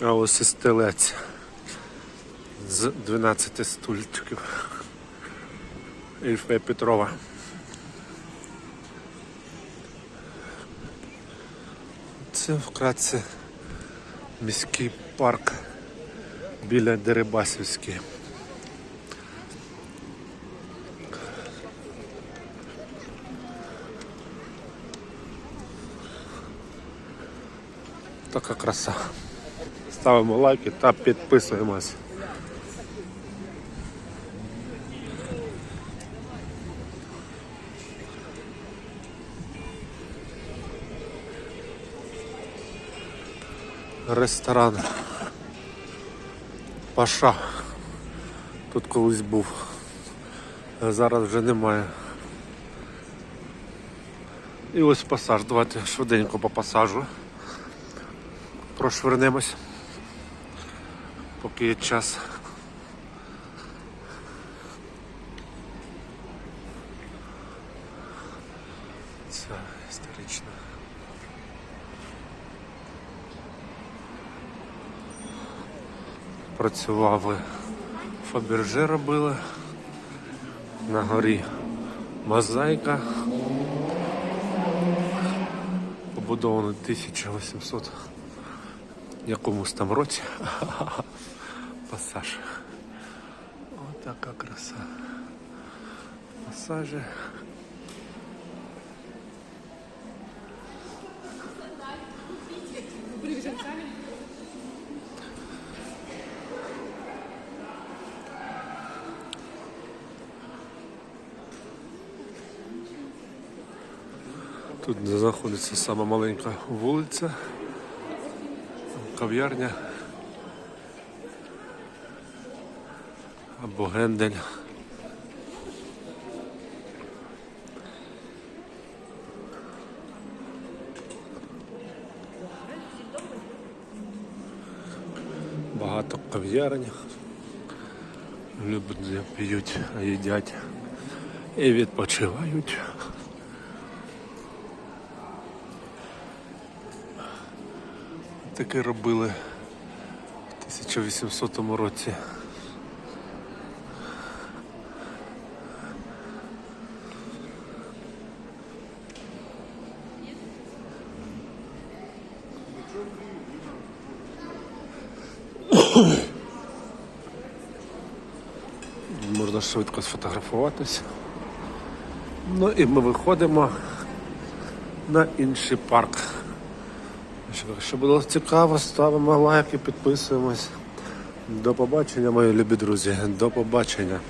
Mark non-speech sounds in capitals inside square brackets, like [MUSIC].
А ось і стелець з 12 стульчиків. Ільфе Петрова. Це вкратце міський парк біля Дерибасівський. Така краса. Ставимо лайки та підписуємось. Ресторан Паша. Тут колись був. А зараз вже немає. І ось пасаж. Давайте швиденько по пасажу. Прошвернемось. Поки є час. Це історично. Працювали Фаберже робили. На горі мозаїка. Побудовано 1800 якомусь там році. [LAUGHS] Пасаж. Отака краса. Пасажі. Тут знаходиться сама маленька вулиця, кав'ярня або гендель. Багато кав'ярень. Люди п'ють, їдять і відпочивають. Таке робили в 1800 році. Можна швидко сфотографуватися. Ну і ми виходимо на інший парк. Що- Якщо було цікаво, ставимо лайки, підписуємось. До побачення, мої любі друзі. До побачення.